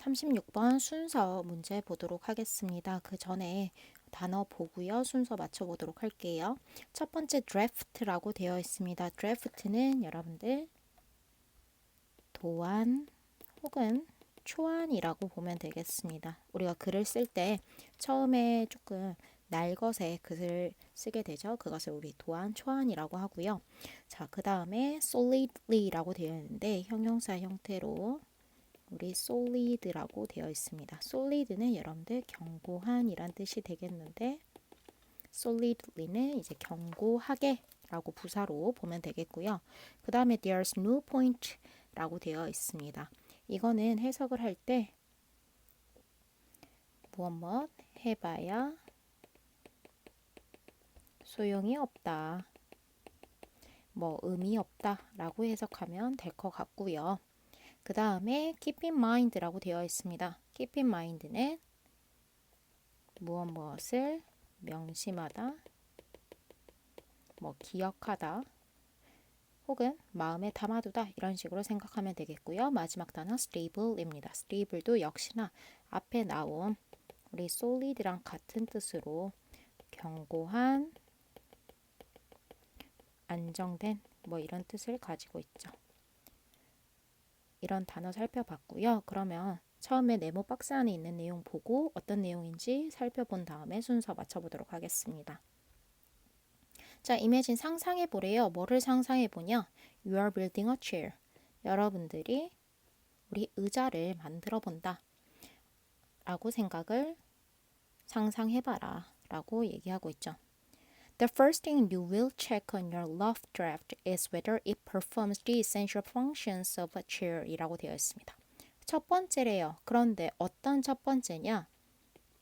36번 순서 문제 보도록 하겠습니다. 그 전에 단어 보고요. 순서 맞춰보도록 할게요. 첫 번째 draft라고 되어 있습니다. draft는 여러분들 도안 혹은 초안이라고 보면 되겠습니다. 우리가 글을 쓸 때 처음에 조금 날것의 글을 쓰게 되죠. 그것을 우리 도안, 초안이라고 하고요. 자, 그 다음에 solidly라고 되어 있는데 형용사 형태로 우리 solid라고 되어 있습니다. solid는 여러분들 견고한이란 뜻이 되겠는데 solidly는 이제 견고하게라고 부사로 보면 되겠고요. 그 다음에 there's no point라고 되어 있습니다. 이거는 해석을 할 때 무엇 무엇 해봐야 소용이 없다. 뭐 의미 없다라고 해석하면 될 것 같고요. 그 다음에 keep in mind라고 되어 있습니다. keep in mind는 무엇 무엇을 명심하다, 뭐 기억하다, 혹은 마음에 담아두다 이런 식으로 생각하면 되겠고요. 마지막 단어 stable입니다. stable도 역시나 앞에 나온 우리 solid랑 같은 뜻으로 견고한, 안정된 뭐 이런 뜻을 가지고 있죠. 이런 단어 살펴봤고요. 그러면 처음에 네모 박스 안에 있는 내용 보고 어떤 내용인지 살펴본 다음에 순서 맞춰보도록 하겠습니다. 자, 이미진 상상해 보래요. 뭐를 상상해 보냐? You are building a chair. 여러분들이 우리 의자를 만들어 본다. 라고 생각을 상상해 봐라. 라고 얘기하고 있죠. The first thing you will check on your loft draft is whether it performs the essential functions of a chair 이라고 되어 있습니다. 첫 번째래요. 그런데 어떤 첫 번째냐?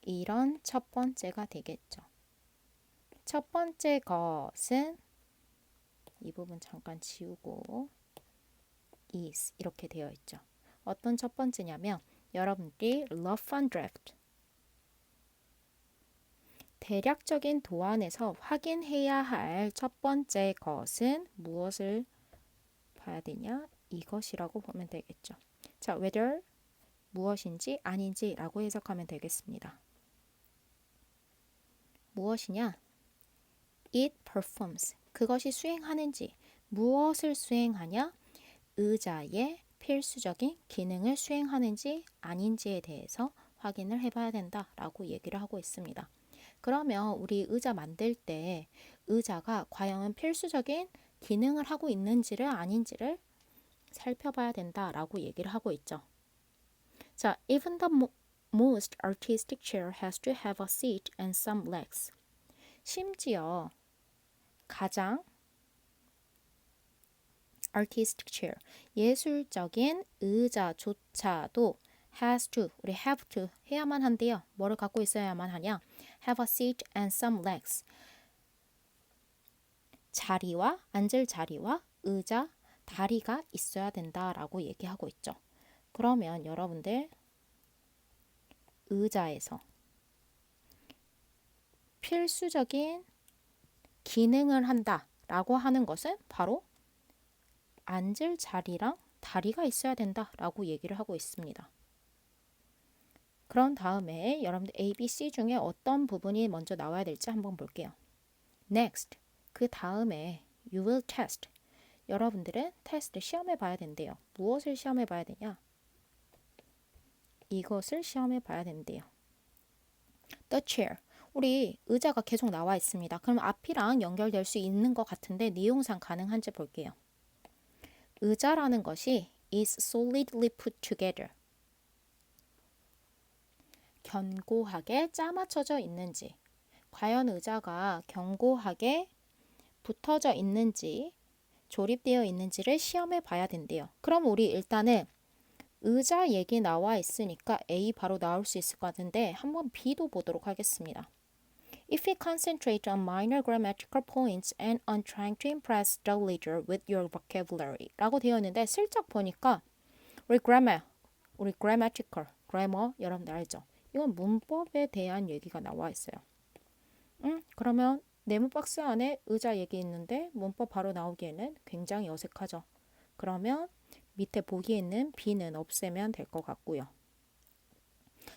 이런 첫 번째가 되겠죠. 첫 번째 것은 이 부분 잠깐 지우고 is 이렇게 되어 있죠. 어떤 첫 번째냐면 여러분들이 rough and draft 대략적인 도안에서 확인해야 할 첫 번째 것은 무엇을 봐야 되냐? 이것이라고 보면 되겠죠. 자, whether 무엇인지 아닌지라고 해석하면 되겠습니다. 무엇이냐? It performs. 그것이 수행하는지 무엇을 수행하냐? 의자의 필수적인 기능을 수행하는지 아닌지에 대해서 확인을 해봐야 된다라고 얘기를 하고 있습니다. 그러면 우리 의자 만들 때 의자가 과연 필수적인 기능을 하고 있는지를 아닌지를 살펴봐야 된다라고 얘기를 하고 있죠. 자, even the most artistic chair has to have a seat and some legs. 심지어 가장 artistic chair, 예술적인 의자조차도 has to, 우리 have to 해야만 한대요. 뭐를 갖고 있어야만 하냐? Have a seat and some legs. 자리와 앉을 자리와 의자, 다리가 있어야 된다라고 얘기하고 있죠. 그러면 여러분들 의자에서 필수적인 기능을 한다라고 하는 것은 바로 앉을 자리랑 다리가 있어야 된다라고 얘기를 하고 있습니다. 그런 다음에 여러분들 A, B, C 중에 어떤 부분이 먼저 나와야 될지 한번 볼게요. Next, 그 다음에 you will test. 여러분들은 테스트 시험해 봐야 된대요. 무엇을 시험해 봐야 되냐? 이것을 시험해 봐야 된대요. The chair. 우리 의자가 계속 나와 있습니다. 그럼 앞이랑 연결될 수 있는 것 같은데 내용상 가능한지 볼게요. 의자라는 것이 is solidly put together. 견고하게 짜맞춰져 있는지, 과연 의자가 견고하게 붙어져 있는지, 조립되어 있는지를 시험해 봐야 된대요. 그럼 우리 일단은 의자 얘기 나와 있으니까 A 바로 나올 수 있을 것 같은데 한번 B도 보도록 하겠습니다. If you concentrate on minor grammatical points and on trying to impress the reader with your vocabulary 라고 되어 있는데 슬쩍 보니까 우리 grammar, 우리 grammatical, grammar 여러분들 알죠? 이건 문법에 대한 얘기가 나와 있어요. 음, 그러면 네모 박스 안에 의자 얘기 있는데 문법 바로 나오기에는 굉장히 어색하죠. 그러면 밑에 보기에 있는 B는 없애면 될 것 같고요.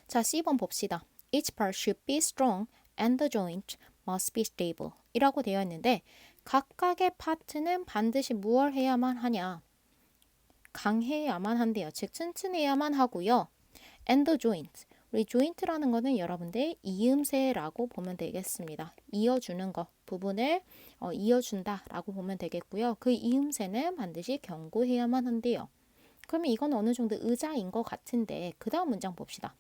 자, C번 봅시다. Each part should be strong and the joint must be stable. 이라고 되어 있는데 각각의 파트는 반드시 무얼 해야만 하냐? 강해야만 한대요. 즉 튼튼해야만 하고요. And the joint. Joint라는 거는 여러분들 이음새라고 보면 되겠습니다. 이어주는 거 부분을 어, 이어준다라고 보면 되겠고요. 그 이음새는 반드시 경고해야만 한대요. 그러면 이건 어느 정도 의자인 것 같은데 그 다음 문장 봅시다.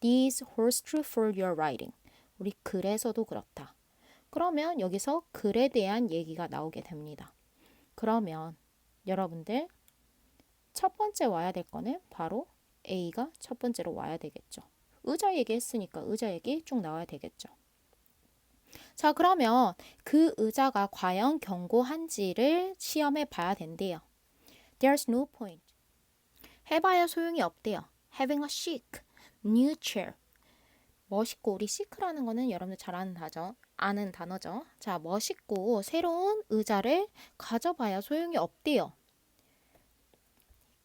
These holds true for your writing. 우리 글에서도 그렇다. 그러면 여기서 글에 대한 얘기가 나오게 됩니다. 그러면 여러분들 첫 번째 와야 될 거는 바로 A가 첫 번째로 와야 되겠죠. 의자 얘기했으니까 의자 얘기 쭉 나와야 되겠죠. 자, 그러면 그 의자가 과연 견고한지를 시험해 봐야 된대요. There's no point. 해봐야 소용이 없대요. Having a chic, new chair. 멋있고 우리 시크라는 거는 여러분들 잘 아는 단어, 아는 단어죠. 자, 멋있고 새로운 의자를 가져봐야 소용이 없대요.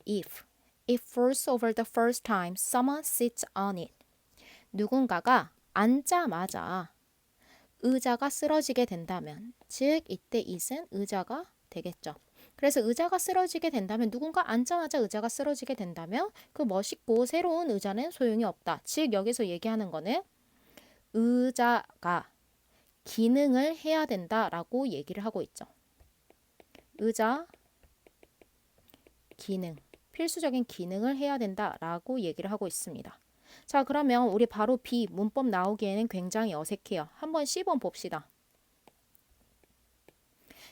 If, if first over the first time someone sits on it. 누군가가 앉자마자 의자가 쓰러지게 된다면, 즉 이때 it은 의자가 되겠죠. 그래서 의자가 쓰러지게 된다면 누군가 앉자마자 의자가 쓰러지게 된다면 그 멋있고 새로운 의자는 소용이 없다. 즉 여기서 얘기하는 거는 의자가 기능을 해야 된다라고 얘기를 하고 있죠. 의자 기능 필수적인 기능을 해야 된다라고 얘기를 하고 있습니다. 자, 그러면 우리 바로 B 문법 나오기에는 굉장히 어색해요. 한번 C번 봅시다.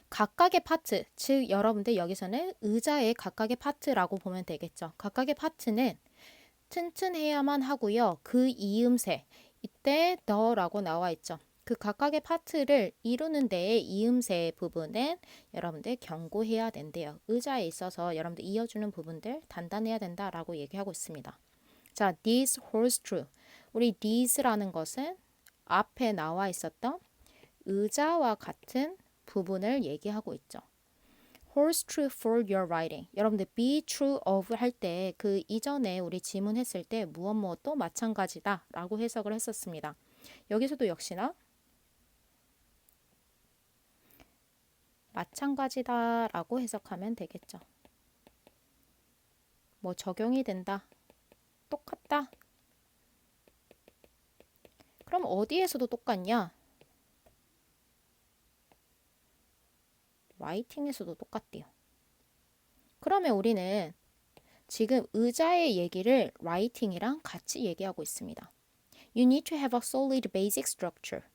각각의 파트, 즉 여러분들 여기서는 의자의 각각의 파트라고 보면 되겠죠. 각각의 파트는 튼튼해야만 하고요. 그 이음새, 이때 더라고 나와 있죠. 그 각각의 파트를 이루는 데의 이음새 부분은 여러분들 경고해야 된대요. 의자에 있어서 여러분들 이어주는 부분들 단단해야 된다라고 얘기하고 있습니다. 자, this holds true. 우리 this라는 것은 앞에 나와 있었던 의자와 같은 부분을 얘기하고 있죠. holds true for your writing. 여러분들 be true of 할 때 그 이전에 우리 지문했을 때 무엇 무엇도 마찬가지다라고 해석을 했었습니다. 여기서도 역시나 마찬가지다라고 해석하면 되겠죠. 뭐 적용이 된다. 똑같다. 그럼 어디에서도 똑같냐? 라이팅에서도 똑같대요. 그러면 우리는 지금 의자의 얘기를 라이팅이랑 같이 얘기하고 있습니다. You need to have a solid basic structure.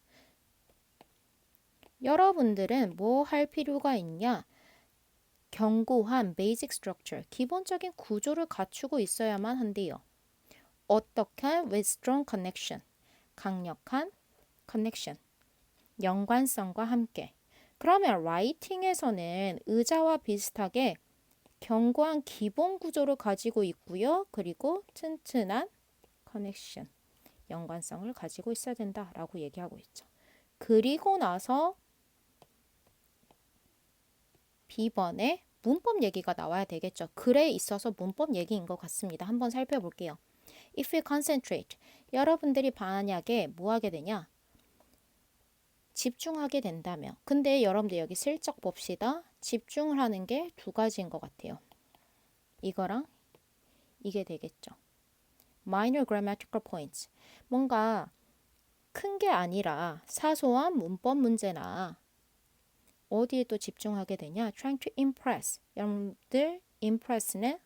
여러분들은 뭐 할 필요가 있냐? 견고한 basic structure, 기본적인 구조를 갖추고 있어야만 한대요. 어떻게? With strong connection, 강력한 connection, 연관성과 함께. 그러면 라이팅에서는 의자와 비슷하게 견고한 기본 구조를 가지고 있고요. 그리고 튼튼한 커넥션, 연관성을 가지고 있어야 된다라고 얘기하고 있죠. 그리고 나서 B번에 문법 얘기가 나와야 되겠죠. 글에 있어서 문법 얘기인 것 같습니다. 한번 살펴볼게요. If you concentrate, 여러분들이 만약에 뭐 하게 되냐? 집중하게 된다며. 근데 여러분들 여기 슬쩍 봅시다. 집중을 하는 게 두 가지인 것 같아요. 이거랑 이게 되겠죠. minor grammatical points. 뭔가 큰 게 아니라 사소한 문법 문제나 어디에 또 집중하게 되냐? trying to impress. 여러분들 impress는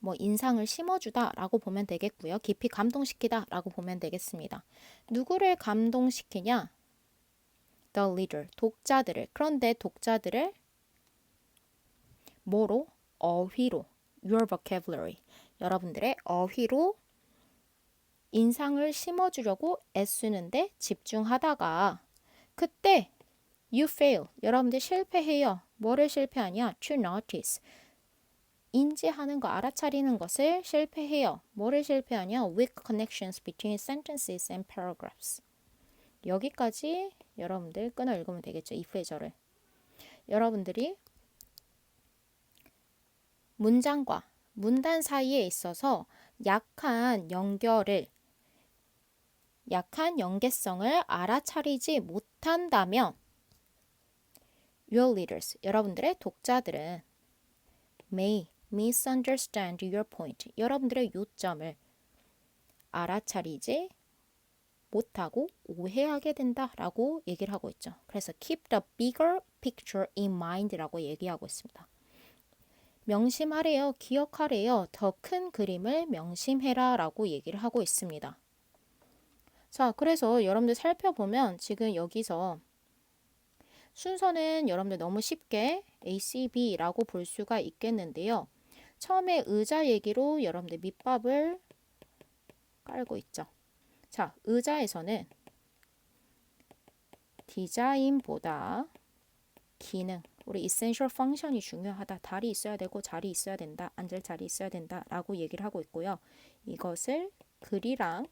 뭐 인상을 심어주다라고 보면 되겠고요. 깊이 감동시키다라고 보면 되겠습니다. 누구를 감동시키냐? The leader, 독자들을. 그런데 독자들을 뭐로? 어휘로. Your vocabulary. 여러분들의 어휘로 인상을 심어주려고 애쓰는데 집중하다가 그때 you fail. 여러분들 실패해요. 뭐를 실패하냐? To notice. 인지하는 거, 알아차리는 것을 실패해요. 뭐를 실패하냐? Weak connections between sentences and paragraphs. 여기까지 여러분들 끊어 읽으면 되겠죠. if의 절을. 여러분들이 문장과 문단 사이에 있어서 약한 연결을 약한 연계성을 알아차리지 못한다면 your readers 여러분들의 독자들은 may misunderstand your point 여러분들의 요점을 알아차리지 못하고 오해하게 된다라고 얘기를 하고 있죠. 그래서 keep the bigger picture in mind라고 얘기하고 있습니다. 명심하래요. 기억하래요. 더 큰 그림을 명심해라 라고 얘기를 하고 있습니다. 자, 그래서 여러분들 살펴보면 지금 여기서 순서는 여러분들 너무 쉽게 ACB라고 볼 수가 있겠는데요. 처음에 의자 얘기로 여러분들 밑밥을 깔고 있죠. 자, 의자에서는 디자인보다 기능, 우리 essential function이 중요하다. 다리 있어야 되고 자리 있어야 된다. 앉을 자리 있어야 된다. 라고 얘기를 하고 있고요. 이것을 글이랑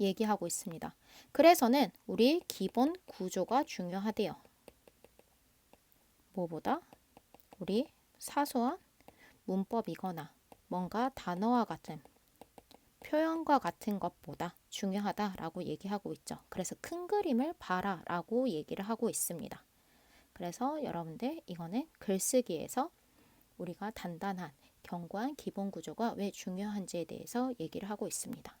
얘기하고 있습니다. 그래서는 우리 기본 구조가 중요하대요. 뭐보다? 우리 사소한 문법이거나 뭔가 단어와 같은 표현과 같은 것보다 중요하다라고 얘기하고 있죠. 그래서 큰 그림을 봐라라고 얘기를 하고 있습니다. 그래서 여러분들 이거는 글쓰기에서 우리가 단단한 견고한 기본 구조가 왜 중요한지에 대해서 얘기를 하고 있습니다.